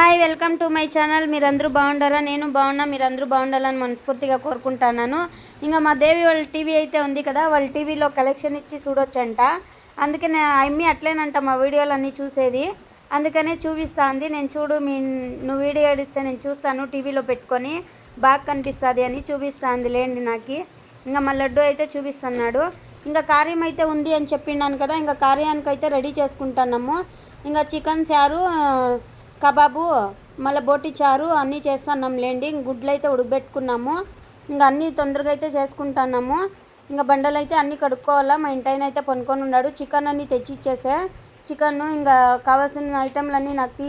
Hi welcome to my channel. మీరందరూ బాగుండారా? నేను బాగున్నా మీరందరూ బాగుండాలని మనస్ఫూర్తిగా కోరుకుంటున్నాను. ఇంకా మా దేవి వాళ్ళ టీవీ అయితే ఉంది కదా వాళ్ళ టీవీలో కలెక్షన్ ఇచ్చి చూడొచ్చంట. అందుకనే అమ్మి అట్లేనంట మా వీడియోలన్నీ చూసేది. అందుకనే చూపిస్తుంది. నేను చూడు మీ నువ్వు వీడియో ఆడిస్తే నేను చూస్తాను టీవీలో పెట్టుకొని. బాగా కనిపిస్తుంది అని చూపిస్తాంది లేండి నాకు. ఇంకా మా లడ్డు అయితే చూపిస్తున్నాడు. ఇంకా కార్యం అయితే ఉంది అని చెప్పిన్నాను కదా ఇంకా కార్యానికి అయితే రెడీ చేసుకుంటున్నాము. ఇంకా చికెన్ చారు కబాబు మళ్ళీ బోటి చారు అన్నీ చేస్తున్నాం లేండి. గుడ్లు అయితే ఉడకబెట్టుకున్నాము. ఇంకా అన్నీ తొందరగా అయితే చేసుకుంటున్నాము. ఇంకా బండలు అయితే అన్నీ కడుక్కోవాలా. మా ఇంటాయన అయితే పనుకొని ఉన్నాడు. చికెన్ అన్నీ తెచ్చిచ్చేసే. చికెన్ ఇంకా కావాల్సిన ఐటెంలన్నీ నాకు తీ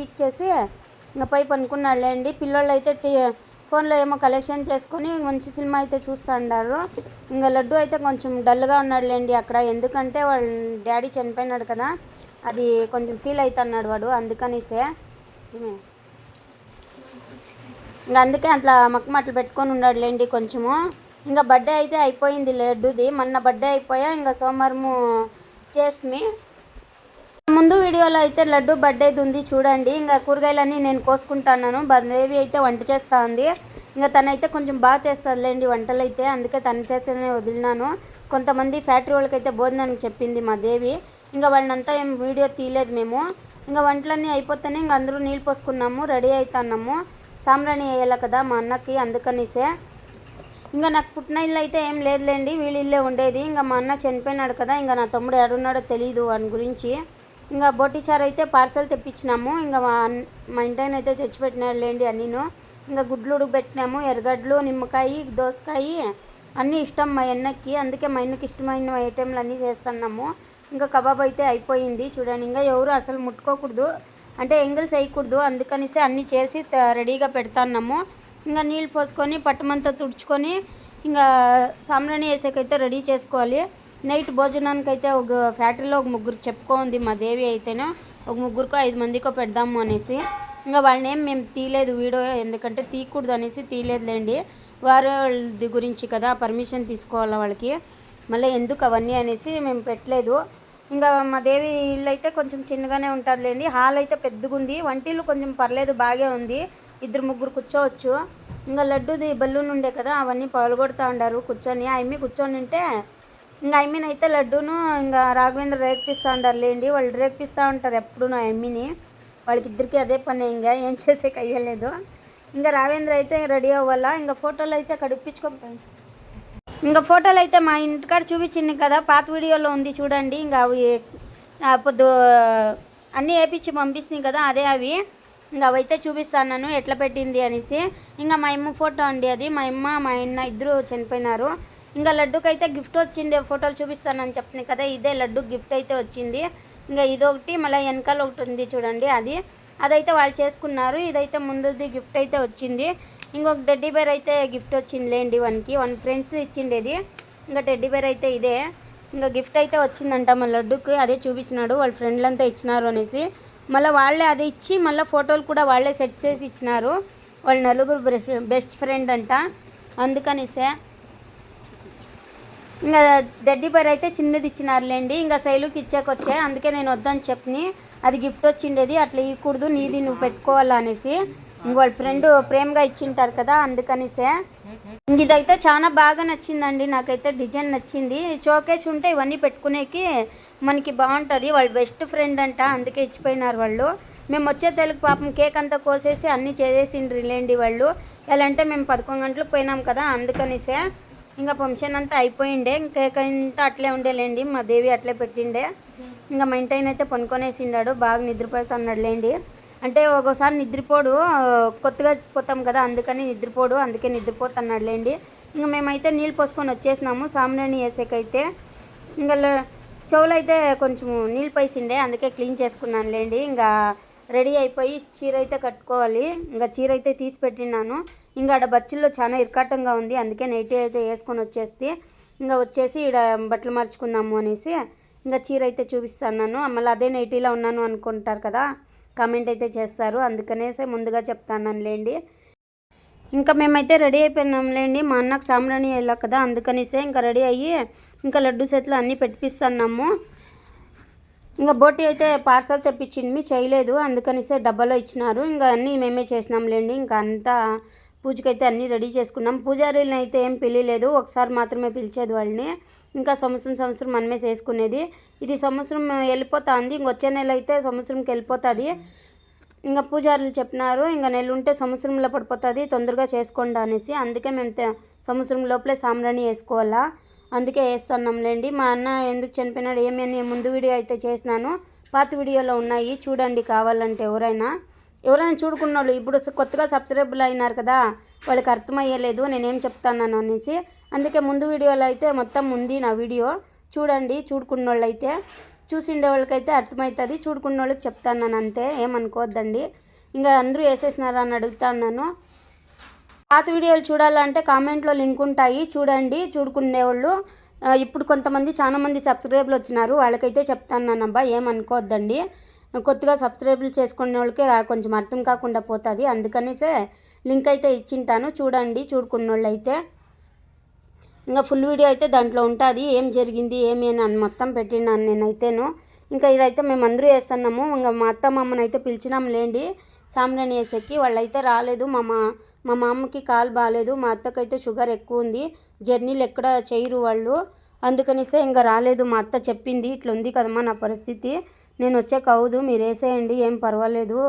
ఇంకా పోయి పనుకున్నాడు లేండి. పిల్లోళ్ళు అయితే టీ ఫోన్లో ఏమో కలెక్షన్ చేసుకొని మంచి సినిమా అయితే చూస్తూ ఇంకా లడ్డు అయితే కొంచెం డల్గా ఉన్నాడు లేండి అక్కడ. ఎందుకంటే వాళ్ళ డాడీ చనిపోయినాడు కదా. అది కొంచెం ఫీల్ అవుతున్నాడు వాడు. అందుకనిసే ఇంకా అందుకే అట్లా మక్కమట్లు పెట్టుకొని ఉన్నాడు కొంచెము. ఇంకా బర్త్డే అయితే అయిపోయింది లడ్డుది. మొన్న బర్త్డే అయిపోయా ఇంకా సోమవారము చేస్తుంది. ముందు వీడియోలో అయితే లడ్డు బర్త్డేది ఉంది చూడండి. ఇంకా కూరగాయలన్నీ నేను కోసుకుంటున్నాను. బదేవి అయితే వంట చేస్తా ఉంది. ఇంకా తనైతే కొంచెం బాగా తెస్తుందిలేండి వంటలు అయితే అందుకే తన చేతనే వదిలినాను. కొంతమంది ఫ్యాక్టరీ వాళ్ళకైతే భోజనానికి చెప్పింది మా దేవి. ఇంకా వాళ్ళనంతా ఏం వీడియో తీయలేదు మేము. ఇంకా వంటలన్నీ అయిపోతేనే ఇంకా అందరూ నీళ్ళు పోసుకున్నాము రెడీ అవుతున్నాము సాంబ్రాణి వేయాలి కదా మా అన్నకి అందుకనిసే. ఇంకా నాకు పుట్టిన ఇల్లు అయితే ఏం లేదులేండి వీళ్ళ ఇల్లే ఉండేది. ఇంకా మా అన్న చనిపోయినాడు కదా ఇంకా నా తమ్ముడు ఎడున్నాడో తెలియదు వాని గురించి. ఇంకా బొట్టిచారు అయితే పార్సల్ తెప్పించినాము. ఇంకా మా అన్- మా ఇంటాయన అయితే తెచ్చిపెట్టినాడు లేండి అన్నీను. ఇంకా గుడ్లు ఉడకబెట్టినాము ఎర్రగడ్డలు నిమ్మకాయ దోసకాయ అన్నీ ఇష్టం మా అన్నకి. అందుకే మా అన్నకి ఇష్టమైన ఐటెంలు అన్నీ చేస్తున్నాము. ఇంకా కబాబ్ అయితే అయిపోయింది. చూడండి ఇంకా ఎవరు అసలు ముట్టుకోకూడదు. అంటే ఎంగిల్స్ వేయకూడదు అందుకనేసి అన్నీ చేసి రెడీగా పెడతాన్నాము. ఇంకా నీళ్ళు పోసుకొని పట్టమంతా తుడుచుకొని ఇంకా సాంబ్రాణి వేసేకైతే రెడీ చేసుకోవాలి. నైట్ భోజనానికి అయితే ఒక ఫ్యాక్టరీలో ఒక ముగ్గురు చెప్పుకోంది మా దేవి అయితేనే. ఒక ముగ్గురికో ఐదు మందికో పెడదాము అనేసి. ఇంకా వాళ్ళని ఏం మేము తీయలేదు వీడియో ఎందుకంటే తీయకూడదు అనేసి తీయలేదులేండి. వారి గురించి కదా పర్మిషన్ తీసుకోవాలి వాళ్ళకి. మళ్ళీ ఎందుకు అవన్నీ అనేసి మేము పెట్టలేదు. ఇంకా మా దేవి ఇల్లు అయితే కొంచెం చిన్నగానే ఉంటుందిలేండి హాల్ అయితే పెద్దగా ఉంది వంటిల్లు కొంచెం పర్లేదు బాగే ఉంది. ఇద్దరు ముగ్గురు కూర్చోవచ్చు. ఇంకా లడ్డూది బల్లూన్ ఉండే కదా అవన్నీ పగలగొడుతూ ఉండారు కూర్చొని. ఆ అమ్మి కూర్చొని ఉంటే ఇంకా ఐమీన్ అయితే లడ్డూను ఇంకా రాఘవేంద్ర రేగిపిస్తూ ఉంటారు లేండి వాళ్ళు రేగిపిస్తూ ఉంటారు ఎప్పుడు నా అమ్మిని. వాళ్ళకి ఇద్దరికి అదే పని ఇంకా ఏం చేసేకి కయ్యలేదు. ఇంకా రాఘవేంద్ర అయితే రెడీ అవ్వాలా? ఇంకా ఫోటోలు అయితే కడిపించుకొని ఇంకా ఫోటోలు అయితే మా ఇంటికాడ చూపించింది కదా పాత వీడియోలో ఉంది చూడండి. ఇంకా అవి పొద్దు అన్నీ వేపించి పంపిస్తుంది కదా అదే అవి. ఇంకా అవైతే చూపిస్తాను ఎట్లా పెట్టింది అనేసి. ఇంకా మా అమ్మ ఫోటో అండి అది. మా అమ్మ మా అన్న ఇద్దరు చనిపోయినారు. ఇంకా లడ్డుకి అయితే గిఫ్ట్ వచ్చింది ఫోటోలు చూపిస్తానని చెప్తుంది కదా ఇదే లడ్డు గిఫ్ట్ అయితే వచ్చింది. ఇంకా ఇదొకటి మళ్ళీ వెనకాల ఒకటి ఉంది చూడండి అది. అదైతే వాళ్ళు చేసుకున్నారు. ఇదైతే ముందుది గిఫ్ట్ అయితే వచ్చింది. ఇంకొక టెడ్డీ బేర్ అయితే గిఫ్ట్ వచ్చిందిలేండి వన్కి. వన్ ఫ్రెండ్స్ ఇచ్చిండేది. ఇంకా టెడ్డీ బేర్ అయితే ఇదే. ఇంకా గిఫ్ట్ అయితే వచ్చిందంట మన లడ్డుకి. అదే చూపించినాడు. వాళ్ళ ఫ్రెండ్లంతా ఇచ్చినారు అనేసి. మళ్ళీ వాళ్ళే అది ఇచ్చి మళ్ళీ ఫోటోలు కూడా వాళ్ళే సెట్ చేసి ఇచ్చినారు. వాళ్ళ నలుగురు బెస్ట్ ఫ్రెండ్ అంట. అందుకనేసే. ఇంకా డెడ్డీ బేర్ అయితే చిన్నది ఇచ్చినారులేండి. ఇంకా శైలుకి ఇచ్చాకొచ్చే. అందుకే నేను వద్దని చెప్పని. అది గిఫ్ట్ వచ్చిండేది. అట్లా ఇవ్వకూడదు నీది నువ్వు పెట్టుకోవాలా ఇంకోళ్ళ ఇంక వాళ్ళ ఫ్రెండ్ ప్రేమగా ఇచ్చింటారు కదా అందుకనిసే. ఇంక ఇదైతే చాలా బాగా నచ్చిందండి నాకైతే డిజైన్ నచ్చింది. చోకేస్ ఉంటే ఇవన్నీ పెట్టుకునేకి మనకి బాగుంటుంది వాళ్ళు బెస్ట్ ఫ్రెండ్ అంట అందుకే ఇచ్చిపోయినారు వాళ్ళు. మేము వచ్చే తెలుగు పాపం కేక్ అంతా కోసేసి అన్నీ చేసేసిండ్రు లేండి వాళ్ళు. ఎలా అంటే మేము పదకొండు గంటలకు పోయినాం కదా అందుకనిసే. ఇంకా ఫంక్షన్ అంతా అయిపోయిండే కేక్ అంతా అట్లే ఉండేలేండి మా దేవి అట్లే పెట్టిండే. ఇంకా మా ఇంటి అయితే పనుకొనేసిండాడు బాగా నిద్రపోతున్నాడు లేండి అంటే ఒక్కోసారి నిద్రపోడు కొత్తగా పోతాం కదా అందుకని నిద్రపోడు అందుకే నిద్రపోతున్నాడు లేండి ఇంకా మేమైతే నీళ్ళు పోసుకొని వచ్చేసినాము సామ్రాణి వేసేకైతే. ఇంకా చెవులు అయితే కొంచెం నీళ్ళు పైసిండే అందుకే క్లీన్ చేసుకున్నాను లేండి ఇంకా రెడీ అయిపోయి చీర అయితే కట్టుకోవాలి ఇంకా చీర అయితే తీసి పెట్టినాను ఇంకా ఆడ బచ్చుల్లో చాలా ఇరకాటంగా ఉంది అందుకే నైటీ అయితే వేసుకొని వచ్చేస్తే ఇంకా వచ్చేసి ఈడ బట్టలు మార్చుకుందాము అనేసి ఇంకా చీర అయితే చూపిస్తాను మళ్ళీ అదే నైటీలో ఉన్నాను అనుకుంటారు కదా కామెంట్ అయితే చేస్తారు. అందుకనేసే ముందుగా చెప్తాను లేండి ఇంకా మేమైతే రెడీ అయిపోయినాంలేండి. మా అన్నకు సాంబ్రాణి వెళ్ళా కదా అందుకనేసే ఇంకా రెడీ అయ్యి ఇంకా లడ్డు సెట్లు అన్నీ పెట్టిస్తున్నాము ఇంకా బోటి అయితే పార్సల్ తెప్పించింది చేయలేదు. అందుకనిసే డబ్బాలో ఇచ్చినారు. ఇంకా అన్నీ మేమే చేసినాంలేండి. ఇంకా అంతా పూజకైతే అన్నీ రెడీ చేసుకున్నాం. పూజారీలను అయితే ఏం పిలిలేదు ఒకసారి మాత్రమే పిలిచేది వాళ్ళని. ఇంకా సంవత్సరం సంవత్సరం మనమే చేసుకునేది. ఇది సంవత్సరం వెళ్ళిపోతుంది. ఇంకొచ్చే నెల అయితే సంవత్సరంకి వెళ్ళిపోతుంది. ఇంకా పూజారులు చెప్పినారు ఇంకా నెల ఉంటే సంవత్సరంలో పడిపోతుంది. తొందరగా చేసుకోండి అనేసి. అందుకే మేము సంవత్సరం లోపలే సాంబ్రాణి వేసుకోవాలా. అందుకే వేస్తున్నాంలేండి మా అన్న ఎందుకు చనిపోయినాడు ఏమేమి ముందు వీడియో అయితే చేసినాను. పాత వీడియోలో ఉన్నాయి. చూడండి కావాలంటే ఎవరైనా. ఎవరైనా చూడుకున్న వాళ్ళు ఇప్పుడు కొత్తగా సబ్స్క్రైబుల్ అయినారు కదా వాళ్ళకి అర్థమయ్యలేదు నేనేం చెప్తాను అనేసి. అందుకే ముందు వీడియోలో అయితే మొత్తం ఉంది నా వీడియో. చూడండి చూడుకున్న వాళ్ళైతే చూసిండే వాళ్ళకైతే అర్థమవుతుంది చూడుకున్న వాళ్ళకి చెప్తాను అంతే ఏమనుకోవద్దండి. ఇంకా అందరూ వేసేసినారా అని అడుగుతాను పాత వీడియోలు చూడాలంటే కామెంట్లో లింక్ ఉంటాయి చూడండి చూడుకునేవాళ్ళు. వాళ్ళు ఇప్పుడు కొంతమంది చాలా మంది సబ్స్క్రైబర్లు వచ్చినారు వాళ్ళకైతే చెప్తాను అబ్బా ఏమనుకోవద్దండి. కొత్తగా సబ్స్క్రైబులు చేసుకునే వాళ్ళకి కొంచెం అర్థం కాకుండా పోతుంది. అందుకనేసే లింక్ అయితే ఇచ్చింటాను. చూడండి చూడుకున్న వాళ్ళు అయితే ఇంకా ఫుల్ వీడియో అయితే దాంట్లో ఉంటుంది. ఏం జరిగింది ఏమి అని అని మొత్తం పెట్టినాను నేనైతేను. ఇంకా ఇదైతే మేము అందరూ వేస్తున్నాము ఇంకా మా అత్త మామని అయితే పిలిచినాం లేండి. సాంబ్రాణి వేసేకి. వాళ్ళైతే రాలేదు. మా మా మా మామకి కాలు బాగాలేదు మా అత్తకైతే షుగర్ ఎక్కువ ఉంది. జర్నీలు ఎక్కడ చేయరు వాళ్ళు. అందుకనిసే ఇంకా రాలేదు. మా అత్త చెప్పింది. ఇట్లా ఉంది కదమ్మా నా పరిస్థితి. నేను వచ్చాక కౌదు మీరు వేసేయండి ఏం పర్వాలేదు.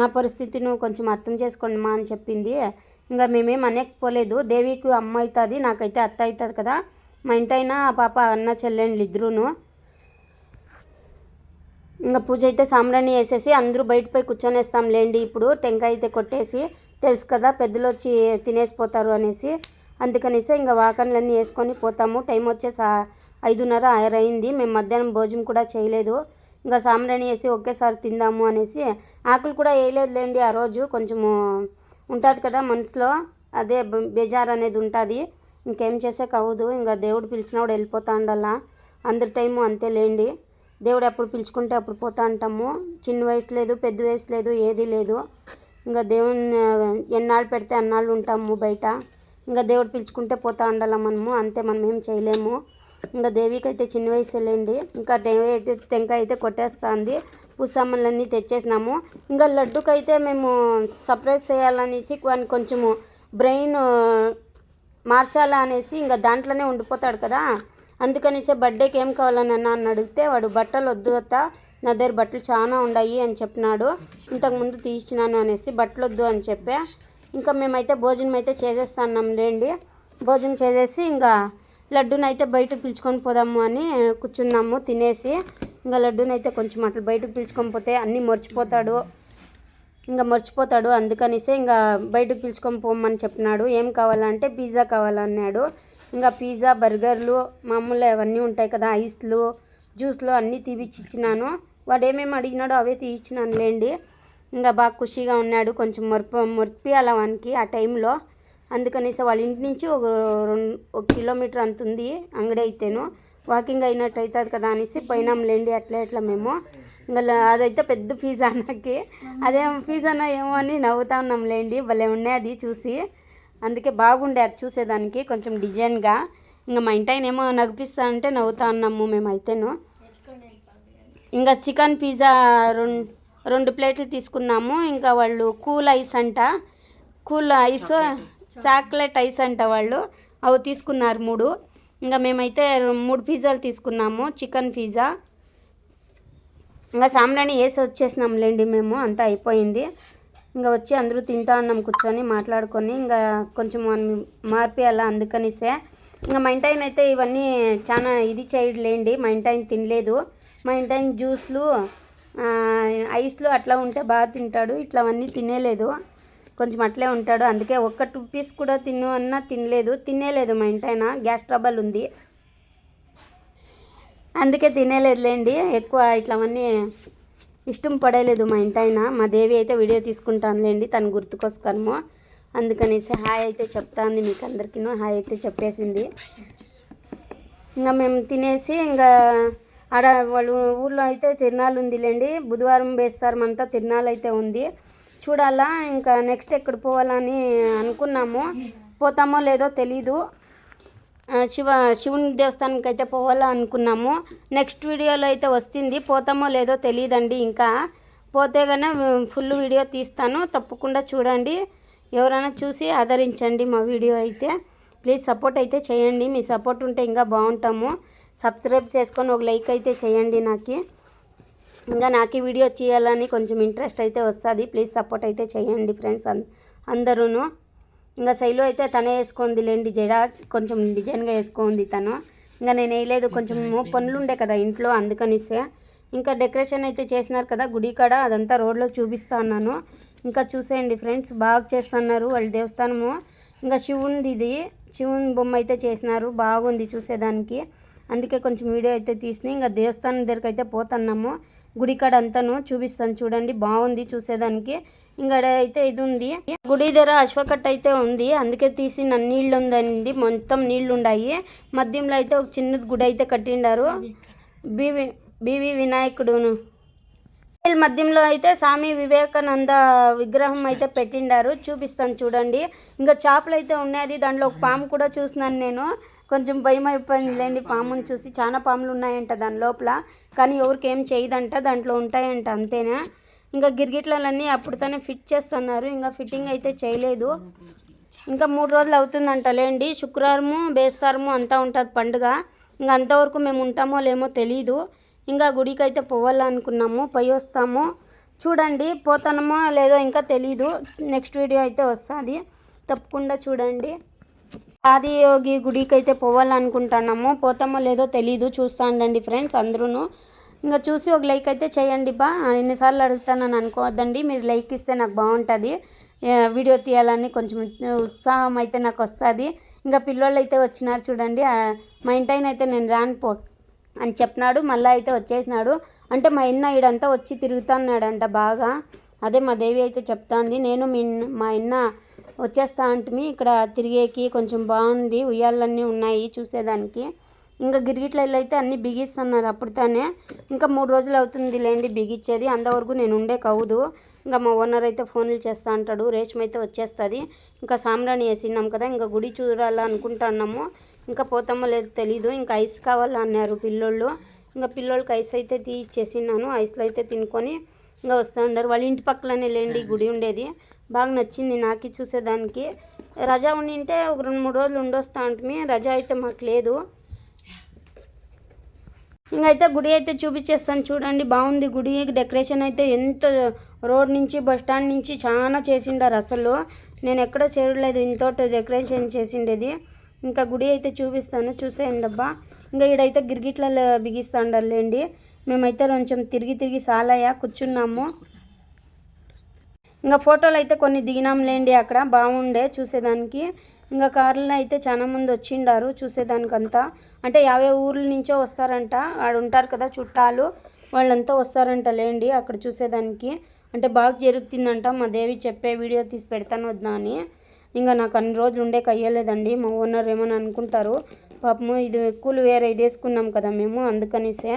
నా పరిస్థితిని కొంచెం అర్థం చేసుకోండి మా అని చెప్పింది. ఇంకా మేమేం అనేకపోలేదు. దేవికి అమ్మ అవుతుంది నాకైతే అత్త అవుతుంది కదా. మా ఇంటైనా పాప అన్న చెల్లెండ్లు ఇద్దరును. ఇంకా పూజ అయితే సాంబ్రాణి వేసేసి అందరూ బయట పోయి కూర్చొనేస్తాం లేండి ఇప్పుడు. టెంకాయ అయితే కొట్టేసి తెలుసు కదా పెద్దలు వచ్చి తినేసిపోతారు అనేసి. అందుకనేసి ఇంకా వాకన్లన్నీ వేసుకొని పోతాము. టైం వచ్చేసి ఐదున్నర ఆరు అయింది మేము మధ్యాహ్నం భోజనం కూడా చేయలేదు. ఇంకా సాంబ్రాణి వేసి ఒకేసారి తిందాము అనేసి ఆకులు కూడా వేయలేదు లేండి ఆ రోజు కొంచెము ఉంటుంది కదా మనసులో. అదే బేజార్ అనేది ఉంటుంది. ఇంకేం చేసే అవ్వదు ఇంకా దేవుడు పిలిచినప్పుడు వెళ్ళిపోతా ఉండాలా అందరి టైము అంతే లేండి దేవుడు ఎప్పుడు పిలుచుకుంటే అప్పుడు పోతా అంటాము. చిన్న వయసు లేదు పెద్ద వయసు లేదు ఏది లేదు. ఇంకా దేవుని ఎన్నాళ్ళు పెడితే అన్నాళ్ళు ఉంటాము బయట. ఇంకా దేవుడు పిలుచుకుంటే పోతా ఉండాలా మనము. అంతే మనం ఏం చేయలేము. ఇంకా దేవికి అయితే చిన్న వయసులేండి. ఇంకా అయితే టెంకాయ అయితే కొట్టేస్తుంది. పూసామాన్లన్నీ తెచ్చేసినాము. ఇంకా లడ్డుకి అయితే మేము సర్ప్రైజ్ చేయాలనేసి కొంచెము బ్రెయిన్ మార్చాలా అనేసి ఇంకా దాంట్లోనే ఉండిపోతాడు కదా. అందుకనేసి బర్త్డేకి ఏం కావాలని అన్న అని అడిగితే వాడు బట్టలు వద్దు అత్త నా దగ్గర బట్టలు చాలా ఉన్నాయి అని చెప్పినాడు. ఇంతకుముందు తీసినాను అనేసి బట్టలు వద్దు అని చెప్పా. ఇంకా మేమైతే భోజనం అయితే చేసేస్తున్నాం లేండి. భోజనం చేసేసి ఇంకా లడ్డూనైతే బయటకు పిలుచుకొని పోదాము అని కూర్చున్నాము తినేసి. ఇంకా లడ్డూనైతే కొంచెం అట్లా బయటకు పిలుచుకొని పోతే అన్నీ మర్చిపోతాడు. ఇంకా మర్చిపోతాడు అందుకనిసే ఇంకా బయటకు పిలుచుకొని పోమని చెప్పినాడు. ఏం కావాలంటే పిజ్జా కావాలన్నాడు. ఇంకా పిజ్జా బర్గర్లు మామూలు అవన్నీ ఉంటాయి కదా ఐస్లు జ్యూస్లు అన్నీ తీపిచ్చి ఇచ్చినాను. వాడు ఏమేమి అడిగినాడో అవే తీయించినాను లేండి ఇంకా బాగా ఖుషిగా ఉన్నాడు. కొంచెం మొరప మొరిపియాల వానికి ఆ టైంలో. అందుకనేసి వాళ్ళ ఇంటి నుంచి ఒక రెండు ఒక కిలోమీటర్ అంత ఉంది అంగడి అయితేను. వాకింగ్ అయినట్టు అవుతుంది కదా అనేసి పోయినాంలేండి అట్లా ఇట్లా మేము. ఇంకా అదైతే పెద్ద ఫీజు అన్నకి. అదేం ఫీజు అన్న ఏమో అని నవ్వుతా ఉన్నాంలేండి భలే ఉండే అది చూసి. అందుకే బాగుండే అది చూసేదానికి కొంచెం డిజైన్గా. ఇంకా మా ఇంటాయన ఏమో నగిపిస్తా అంటే నవ్వుతా ఉన్నాము మేమైతేను. ఇంకా చికెన్ పిజ్జా రెండు రెండు ప్లేట్లు తీసుకున్నాము. ఇంకా వాళ్ళు కూల్ ఐస్ అంట. కూల్ ఐస్ చాక్లెట్ ఐస్ అంట వాళ్ళు. అవి తీసుకున్నారు మూడు. ఇంకా మేమైతే మూడు పిజ్జాలు తీసుకున్నాము చికెన్ పిజ్జా. ఇంకా సాంబ్రాణి వేసి వచ్చేసినాంలేండి మేము అంతా అయిపోయింది. ఇంకా వచ్చి అందరూ తింటా ఉన్నాం కూర్చొని మాట్లాడుకొని ఇంకా కొంచెం మార్పియాలా అందుకనిసే. ఇంకా మా ఇంటాయన అయితే ఇవన్నీ చాలా ఇది చేయలేండి మా ఇంటాయన తినలేదు. మా ఇంటాయన జ్యూస్లు ఐస్లు అట్లా ఉంటే బాగా తింటాడు ఇట్లవన్నీ తినేలేదు. కొంచెం అట్లే ఉంటాడు. అందుకే ఒక్క టూ పీస్ కూడా తిను అన్నా తినలేదు. తినేలేదు మా ఇంటాయన. గ్యాస్ ట్రబుల్ ఉంది. అందుకే తినేలేదులేండి. ఎక్కువ ఇట్లావన్నీ ఇష్టం పడలేదు మా ఇంటాయన. మా దేవి అయితే వీడియో తీసుకుంటానులేండి తను గుర్తుకొస్తాను. అందుకనేసి హాయ్ అయితే చెప్తాంది మీకు అందరికీ హాయ్ అయితే చెప్పేసింది. ఇంకా మేము తినేసి ఇంకా ఆడ వాళ్ళు ఊర్లో అయితే తిరునాళ్ళు ఉందిలేండి. బుధవారం వేస్తారమంతా తిరునాళ్ళు అయితే ఉంది. చూడాలా ఇంకా నెక్స్ట్ ఎక్కడ పోవాలని అనుకున్నాము. పోతామో లేదో తెలీదు. శివ శివుని దేవస్థానానికి అయితే పోవాలా అనుకున్నాము. నెక్స్ట్ వీడియోలో అయితే వస్తుంది. పోతామో లేదో తెలియదండి ఇంకా. పోతే కన్నా ఫుల్ వీడియో తీస్తాను. తప్పకుండా చూడండి. ఎవరైనా చూసి ఆదరించండి మా వీడియో అయితే. ప్లీజ్ సపోర్ట్ అయితే చేయండి. మీ సపోర్ట్ ఉంటే ఇంకా బాగుంటాము. సబ్స్క్రైబ్ చేసుకొని ఒక లైక్ అయితే చేయండి నాకు. ఇంకా నాకు ఈ వీడియో చేయాలని కొంచెం ఇంట్రెస్ట్ అయితే వస్తుంది. ప్లీజ్ సపోర్ట్ అయితే చేయండి ఫ్రెండ్స్ అన్ అందరూను. ఇంకా శైలు అయితే తనే వేసుకుంది లేండి జడ కొంచెం డిజైన్గా వేసుకుంది తను. ఇంకా నేను వేయలేదు కొంచెం పనులు ఉండే కదా ఇంట్లో అందుకనిసే. ఇంకా డెకరేషన్ అయితే చేసినారు కదా గుడి కాడ అదంతా రోడ్లో చూపిస్తా ఉన్నాను ఇంకా చూసేయండి ఫ్రెండ్స్ బాగా చేస్తున్నారు వాళ్ళ దేవస్థానము. ఇంకా శివునిది ఇది శివుని బొమ్మ అయితే చేసినారు బాగుంది చూసేదానికి. అందుకే కొంచెం వీడియో అయితే తీసి ఇంకా దేవస్థానం దగ్గరికి అయితే పోతున్నాము. గుడి కాడ అంతాను చూపిస్తాను చూడండి. బాగుంది చూసేదానికి. ఇంకా అయితే ఇది ఉంది గుడి దగ్గర అశ్వకట్ట అయితే ఉంది. అందుకే తీసి నన్ను నీళ్ళు ఉందండి మొత్తం నీళ్ళు ఉన్నాయి మధ్యంలో అయితే ఒక చిన్న గుడి అయితే కట్టిండారు. BV BV వినాయకుడును. మధ్యంలో అయితే స్వామి వివేకానంద విగ్రహం అయితే పెట్టిండారు. చూపిస్తాను చూడండి. ఇంకా చేపలు అయితే ఉన్నాయి దాంట్లో ఒక పాము కూడా చూసినాను నేను. కొంచెం భయం అయిపోయిందిలేండి పాముని చూసి. చాలా పాములు ఉన్నాయంట దాని లోపల. కానీ ఎవరికి ఏం చేయదంట దాంట్లో ఉంటాయంట అంతేనా? ఇంకా గిరిగిట్లన్నీ అప్పుడుతోనే ఫిట్ చేస్తున్నారు. ఇంకా ఫిట్టింగ్ అయితే చేయలేదు. ఇంకా మూడు రోజులు అవుతుందంట లేండి. శుక్రవారము బేస్తారము అంతా ఉంటుంది పండుగ. ఇంకా అంతవరకు మేము ఉంటామో లేమో తెలీదు. ఇంకా గుడికి అయితే పోవాలనుకున్నాము పోయి వస్తాము. చూడండి పోతానమో లేదో ఇంకా తెలీదు. నెక్స్ట్ వీడియో అయితే వస్తుంది. తప్పకుండా చూడండి. ఆదియోగి గుడికి అయితే పోవాలనుకుంటున్నాము. పోతామో లేదో తెలీదు. చూస్తానండి ఫ్రెండ్స్ అందరూ ఇంకా చూసి ఒక లైక్ అయితే చేయండి బా. ఎన్నిసార్లు అడుగుతానని అనుకోవద్దండి. మీరు లైక్ ఇస్తే నాకు బాగుంటుంది. వీడియో తీయాలని కొంచెం ఉత్సాహం అయితే నాకు వస్తుంది. ఇంకా పిల్లోళ్ళు అయితే వచ్చినారు చూడండి. మా ఇంటైన అయితే నేను రాను పో అని చెప్పినాడు. మళ్ళీ అయితే వచ్చేసినాడు. అంటే మా ఇన్న ఈడంతా వచ్చి తిరుగుతున్నాడంట బాగా. అదే మా దేవి అయితే చెప్తాంది. నేను మీ మా ఇన్న వచ్చేస్తా అంటే ఇక్కడ తిరిగేకి కొంచెం బాగుంది. ఉయ్యాలన్నీ ఉన్నాయి చూసేదానికి. ఇంకా గిరిగిట్లలో అయితే అన్నీ బిగిస్తున్నారు అప్పుడుతానే ఇంకా మూడు రోజులు అవుతుంది లేండి బిగించేది అంతవరకు నేను ఉండే కవుదు ఇంకా మా ఓనర్ అయితే ఫోన్లు చేస్తా అంటాడు. రేషం అయితే వచ్చేస్తుంది. ఇంకా సాంబ్రాణి వేసినాం కదా ఇంకా గుడి చూడాలనుకుంటున్నాము ఇంకా పోతామో లేదో తెలీదు. ఇంకా ఐస్ కావాలన్నారు పిల్లోళ్ళు. ఇంకా పిల్లోళ్ళకి ఐస్ అయితే తీ ఇచ్చేసినాను ఐస్లో అయితే తినుకొని ఇంకా వస్తూ ఉన్నారు వాళ్ళ ఇంటి పక్కలనే లేండి గుడి ఉండేది. బాగా నచ్చింది నాకు చూసేదానికి. రజా ఉండింటే ఒక రెండు మూడు రోజులు ఉండొస్తా ఉంటుంది రజా అయితే మాకు లేదు. ఇంకైతే గుడి అయితే చూపించేస్తాను చూడండి. బాగుంది గుడి. డెకరేషన్ అయితే ఎంత రోడ్ నుంచి బస్ స్టాండ్ నుంచి చాలా చేసిండారు అసలు. నేను ఎక్కడ చేరలేదు. ఇంతోట డెకరేషన్ చేసిండేది. ఇంకా గుడి అయితే చూపిస్తాను. చూసేయండి అబ్బా. ఇంకా ఈడైతే గిరిగిట్లలో బిగిస్తాండారులేండి. మేమైతే కొంచెం తిరిగి తిరిగి సాలయ్య కూర్చున్నాము. ఇంకా ఫోటోలు అయితే కొన్ని దిగినాంలేండి అక్కడ బాగుండే చూసేదానికి. ఇంకా కార్లలో అయితే చాలా మంది వచ్చిండారు చూసేదానికంతా. అంటే యాభై ఊర్ల నుంచో వస్తారంట ఆడ ఉంటారు కదా చుట్టాలు వాళ్ళంతా వస్తారంట లేండి అక్కడ చూసేదానికి. అంటే బాగా జరుగుతుందంట మా దేవి చెప్పే వీడియో తీసి పెడతాను వద్దా అని. ఇంకా నాకు అన్ని రోజులు ఉండే కయ్యలేదండి మా ఓనర్ ఏమని అనుకుంటారు. పాపము ఇది ఎక్కువలు వేరే ఇది వేసుకున్నాం కదా మేము అందుకనిసే.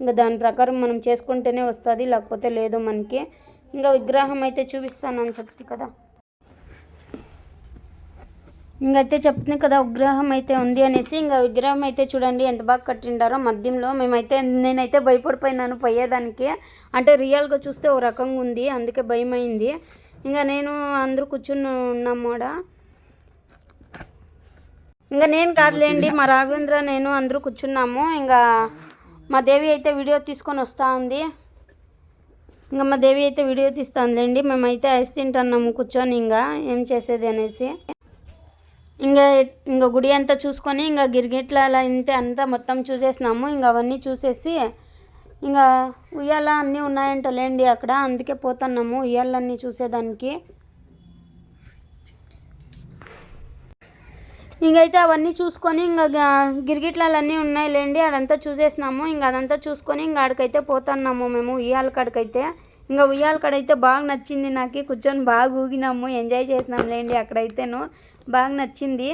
ఇంకా దాని ప్రకారం మనం చేసుకుంటేనే వస్తుంది లేకపోతే లేదు మనకి. ఇంకా విగ్రహం అయితే చూపిస్తానని చెప్తి కదా. ఇంకైతే చెప్తుంది కదా విగ్రహం అయితే ఉంది అనేసి ఇంకా విగ్రహం అయితే చూడండి ఎంత బాగా కట్టిండారో. మద్యంలో మేమైతే నేనైతే భయపడిపోయినాను పోయేదానికి. అంటే రియల్గా చూస్తే ఓ రకంగా ఉంది అందుకే భయం అయింది ఇంకా నేను అందరూ కూర్చుని ఉన్నాం కూడా ఇంకా నేను కాదులేండి మా రాఘవేంద్ర నేను అందరూ కూర్చున్నాము. ఇంకా మా దేవి అయితే వీడియో తీసుకొని వస్తూ ఉంది. ఇంకా మా దేవి అయితే వీడియో తీస్తానులేండి. మేమైతే ఐస్ తింటున్నాము కూర్చొని ఇంకా ఏం చేసేది అనేసి. ఇంకా ఇంకా గుడి అంతా చూసుకొని ఇంకా గిరిగిట్ల అలా ఇంతే అంతా మొత్తం చూసేసినాము. ఇంకా అవన్నీ చూసేసి ఇంకా ఉయ్యాల అన్నీ ఉన్నాయంట లేండి అక్కడ. అందుకే పోతున్నాము ఉయ్యాలన్నీ చూసేదానికి. ఇంకైతే అవన్నీ చూసుకొని ఇంకా గిరిగిట్లన్నీ ఉన్నాయి లేండి అదంతా చూసేసినాము. ఇంకా అదంతా చూసుకొని ఇంకా ఆడికైతే పోతున్నాము మేము ఉయ్యాల కాడికైతే. ఇంకా ఉయ్యాల కాడైతే బాగా నచ్చింది నాకు. కూర్చొని బాగా ఊగినాము. ఎంజాయ్ చేసినాం లేండి అక్కడైతేను. బాగా నచ్చింది.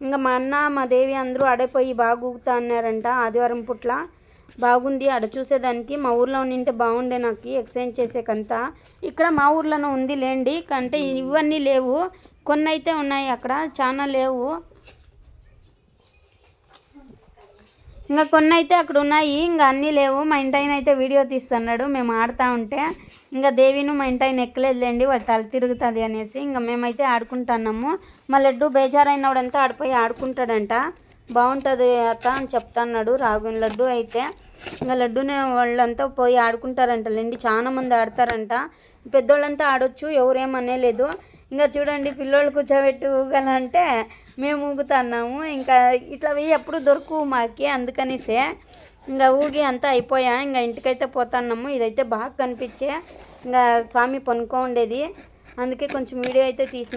ఇంకా మా అన్న మా దేవి అందరూ ఆడైపోయి బాగా ఊగుతా అన్నారంట ఆదివారం పుట్ల. బాగుంది ఆడ చూసేదానికి. మా ఊర్లో ఉండింటే బాగుండే నాకు. ఎక్స్చేంజ్ చేసేకంతా. ఇక్కడ మా ఊర్లోనే ఉంది లేండి కంటే ఇవన్నీ లేవు. కొన్ని అయితే ఉన్నాయి అక్కడ. చాలా లేవు. ఇంకా కొన్ని అయితే అక్కడ ఉన్నాయి ఇంకా అన్నీ లేవు. మా ఇంటాయన అయితే వీడియో తీస్తున్నాడు మేము ఆడుతూ ఉంటే. ఇంకా దేవిను మా ఇంటాయన ఎక్కలేదులేండి వాడు తల తిరుగుతుంది అనేసి ఇంకా మేమైతే ఆడుకుంటున్నాము. మా లడ్డు బేజారైనవాడంతా ఆడిపోయి ఆడుకుంటాడంట. బాగుంటుంది అత్త అని చెప్తున్నాడు రాఘవన్ లడ్డు అయితే. ఇంకా లడ్డునే వాళ్ళంతా పోయి ఆడుకుంటారంట లేండి చాలా మంది ఆడతారంట. పెద్దోళ్ళంతా ఆడొచ్చు ఎవరేమనేలేదు ఇంకా చూడండి పిల్లోళ్ళు కూర్చోబెట్టుగలంటే మేము ఊగుతున్నాము. ఇంకా ఇట్లా ఎప్పుడు దొరకవు మాకి అందుకనిసే ఇంకా ఊగి అంతా అయిపోయా. ఇంకా ఇంటికైతే పోతున్నాము. ఇదైతే బాగా కనిపించే. ఇంకా స్వామి పనుకో ఉండేది. అందుకే కొంచెం వీడియో అయితే తీసిన